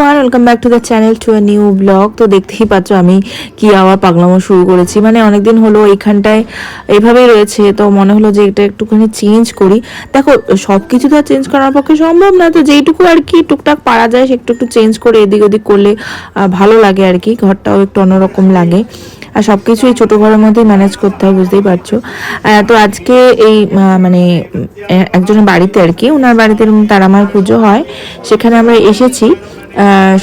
Everyone welcome back to the channel to a new blog তো দেখতেই পাচ্ছ আমি কি আবার পাগলামো শুরু করেছি। মানে অনেকদিন হলো এইখানটায় এভাবেই রয়েছে। তো মনে হলো যে এটা একটুখানি চেঞ্জ করি। দেখো সব কিছু তো আর চেঞ্জ করার পক্ষে সম্ভব না। তো যেইটুকু আর কি টুকটাক পারা যায় সে একটু চেঞ্জ করে এদিক ওদিক করলে ভালো লাগে আর কি। ঘরটাও একটু অন্যরকম লাগে। আর সব কিছু এই ছোটো ঘরের মধ্যেই ম্যানেজ করতে হয়, বুঝতেই পারছ। তো আজকে এই মানে একজনের বাড়িতে আর কি ওনার বাড়িতে এরকম তারামার পুজো হয়। সেখানে আমরা এসেছি।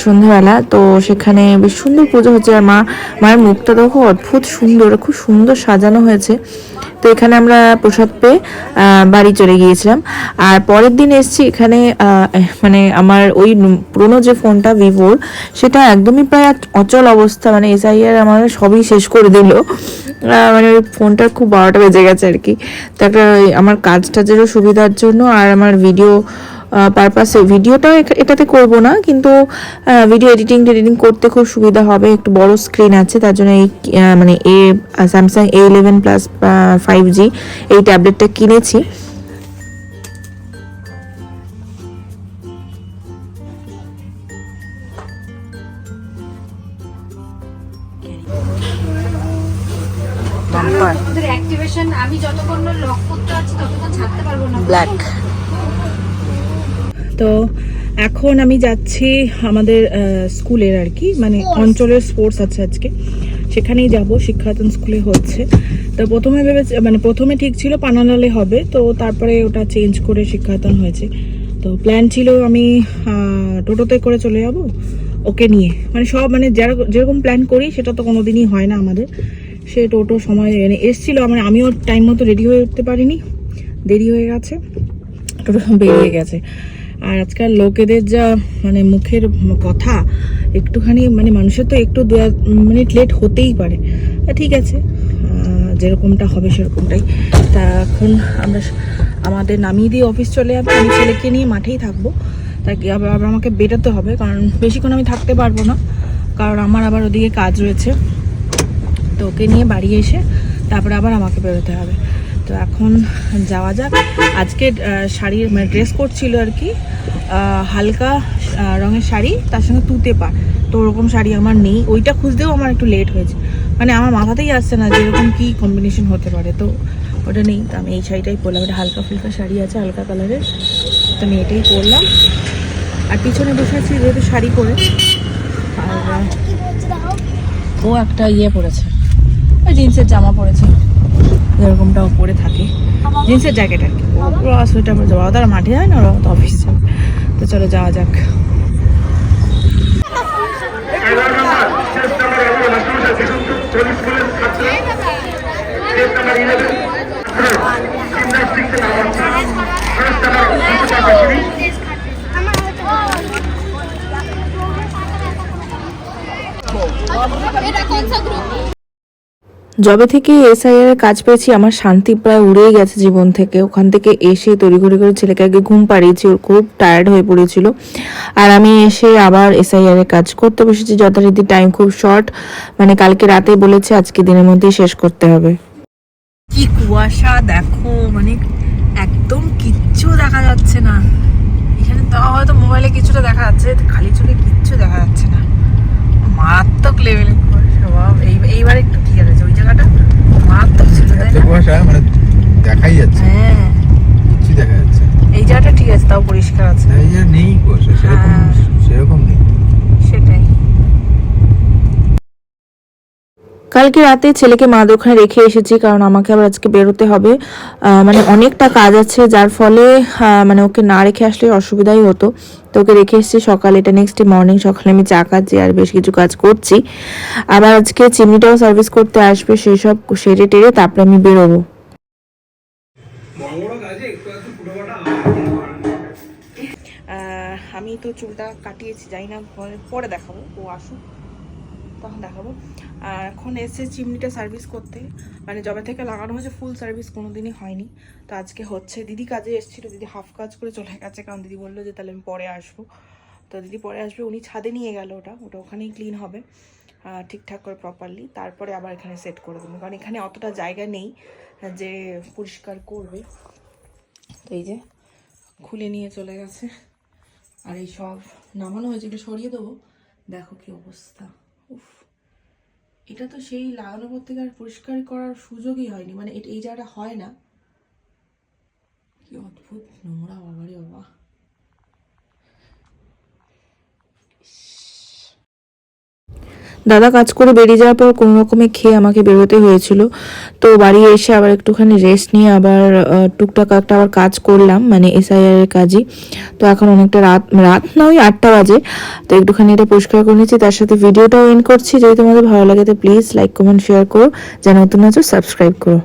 সন্ধ্যাবেলা। তো সেখানে বেশ সুন্দর পুজো হচ্ছে। আর মা, মায়ের মুখটা দেখো, অদ্ভুত সুন্দর, খুব সুন্দর সাজানো হয়েছে। তো এখানে আমরা প্রসাদ পেয়ে বাড়ি চলে গিয়েছিলাম। আর পরের দিন এসেছি এখানে মানে আমার ওই পুরোনো যে ফোনটা ভিভোর, সেটা একদমই প্রায় অচল অবস্থা। মানে এসআইআর আমার সবই শেষ করে দিল। মানে ওই ফোনটার খুব বারোটা বেজে গেছে আর কি। তো একটা আমার কাজ টাজেরও সুবিধার জন্য আর আমার ভিডিও পারপাসে ভিডিওটাও এখ- এটাতে করব না, কিন্তু ভিডিও এডিটিং টেডিটিং করতে খুব সুবিধা হবে, একটু বড় স্ক্রিন আছে, তার জন্য এই মানে এ Samsung A eleven plus five G এই ট্যাবলেটটা কিনেছি। ব্ল্যাক তো এখন আমি যাচ্ছি আমাদের স্কুলের আর কি মানে অঞ্চলের স্পোর্টস আছে আজকে। সেখানেই যাব শিক্ষায়তন স্কুলে হচ্ছে। তো প্রথমে ভেবেছি মানে প্রথমে ঠিক ছিল পানালালে হবে তো তারপরে ওটা চেঞ্জ করে শিক্ষায়তন হয়েছে। তো প্ল্যান ছিল আমি টোটোতে করে চলে যাব ওকে নিয়ে। মানে সব মানে যারা- যেরকম প্ল্যান করি সেটা তো কোনোদিনই হয় না আমাদের। সে টোটো সময় মানে এসছিল মানে আমিও টাইম মতো রেডি হয়ে উঠতে পারিনি। দেরি হয়ে গেছে টোটো বেরিয়ে গেছে। আর আজকাল লোকেদের যা মানে মুখের কথা, একটুখানি মানে মানুষের তো একটু দু মিনিট লেট হতেই পারে। ঠিক আছে যেরকমটা হবে সেরকমটাই। তা এখন আমরা আমাদের নামিয়ে দিয়ে অফিস চলে যাবে। আমি ছেলেকে নিয়ে মাঠেই থাকব। তাই আবার আবার আমাকে বেরোতে হবে, কারণ বেশিক্ষণ আমি থাকতে পারব না। কারণ আমার আবার ওদিকে কাজ রয়েছে। তো ওকে নিয়ে বাড়ি এসে, তারপরে আবার আমাকে বেরোতে হবে। তো এখন যাওয়া যাক। আজকে শাড়ির মানে ড্রেস কোড ছিল আর কি হালকা রঙের শাড়ি, তার সঙ্গে তুতে পা। তো ওরকম শাড়ি আমার নেই। ওইটা খুঁজতেও আমার একটু লেট হয়েছে। মানে আমার মাথাতেই আসছে না যে এরকম কী কম্বিনেশন হতে পারে। তো ওটা নেই। তো আমি এই শাড়িটাই পরলাম। এটা হালকা ফুলকা শাড়ি আছে, হালকা কালারের। তো আমি এটাই পরলাম। আর পিছনে বসে আছি, যেহেতু শাড়ি পরে। আর ও একটা ইয়ে পরেছে। জিন্সের জামা পরেছে। যেরকমটা ও পরে থাকে। জিন্সের জ্যাকেট আর কি। ও পুরো সোয়েটার পরে যাব। তারা মাঠে যায় না ওরা তো অফিস যাবে। তো চলো যাওয়া যাক। এটা কোন সা গ্রুপ যবে থেকে এসআইআর কাজ পেয়েছি, আমার শান্তি প্রায় উড়েই গেছে জীবন থেকে। ওখান থেকে এসে তড়িঘড়ি করে ছেলেকে আগে ঘুম পাড়িয়েছি ওর খুব টায়ার্ড হয়ে পড়েছিল। আর আমি এসে আবার এসআইআর কাজ করতে বসেছি, যথারীতি টাইম খুব শর্ট মানে কালকে রাতে বলেছে, আজকে দিনের মধ্যেই শেষ করতে হবে। কি কুয়াশা দেখো মানে একদম কিচ্ছু দেখা যাচ্ছে না। এখানে তাও হয়তো মোবাইলে কিছুটা দেখা যাচ্ছে, খালি চোখে কিচ্ছু দেখা যাচ্ছে না মারাত্মক লেভেলে কুয়াশা বাবা এই এইবার একটু ঠিক আছে ওই জায়গাটা মারাত্মক ছিল তাই এত না কুয়াশা মানে দেখাই যাচ্ছে না, হ্যাঁ কিচ্ছু দেখা যাচ্ছে না। এই জায়গাটা ঠিক আছে। তাও পরিষ্কার আছে এই যে নেই সেরকম হ্যাঁ। সেরকম নেই। সেটাই। কালকে রাতে ছেলেকে মা দোকানে রেখে এসেছি কারণ আমাকে আবার আজকে বেরোতে হবে। আহ, মানে অনেকটা কাজ আছে যার ফলে মানে ওকে না রেখে আসলে অসুবিধাই হতো। তো ওকে রেখে এসেছি সকালে এটা নেক্সট ডে মর্নিং সকালে আমি চা খাচ্ছি আর বেশ কিছু কাজ করছি। আবার আজকে চিমনিটাও সার্ভিস করতে আসবে সেই সব সেরে টেরে তারপরে আমি বেরোবো। আমি তো চুলটা কাটিয়েছি, যাই না, পরে- দেখাবো, ও আসুক, তখন দেখাবো। আর এখন এসে চিমনিটা সার্ভিস করতে মানে জবে থেকে লাগানো হয়েছে ফুল সার্ভিস কোনো দিনই হয়নি। তো আজকে হচ্ছে, দিদি কাজে এসেছিল, দিদি হাফ কাজ করে চলে গেছে, কারণ দিদি বলল যে তাহলে আমি পরে আসব। তো দিদি পরে আসবে, উনি ছাদে নিয়ে গেল ওটা ওটা ওখানেই ক্লিন হবে ঠিকঠাক করে প্রপারলি তারপরে আবার এখানে সেট করে দেবো, কারণ এখানে অতটা জায়গা নেই যে পরিষ্কার করবে। তো এই যে, খুলে নিয়ে চলে গেছে। আর এই সব নামানো হয়েছে এটা সরিয়ে দেবো। দেখো কি অবস্থা। উফ। এটা তো সেই লাগানোর পর থেকে আর পরিষ্কার করার সুযোগই হয়নি। মানে এই জায়গাটা হয় না। কি অদ্ভুত নোংরা, বাবারে বাবা। দাদা কাজ করে বেরিয়ে যাওয়ার পর কোনো রকমে খেয়ে আমাকে বেরোতে হয়েছিল। তো বাড়ি এসে আবার একটুখানি রেস্ট নিয়ে আবার টুকটাক একটা আবার কাজ করলাম মানে এসআইআর এর কাজই। তো এখন অনেকটা রাত রাত না, ওই আটটা বাজে। তো একটুখানি এটা পরিষ্কার করে নিচ্ছি। তার সাথে ভিডিওটাও এন্ড করছি। যদি তোমাদের ভালো লাগে তো প্লিজ লাইক কমেন্ট শেয়ার করো। যা নতুন আছো সাবস্ক্রাইব করো।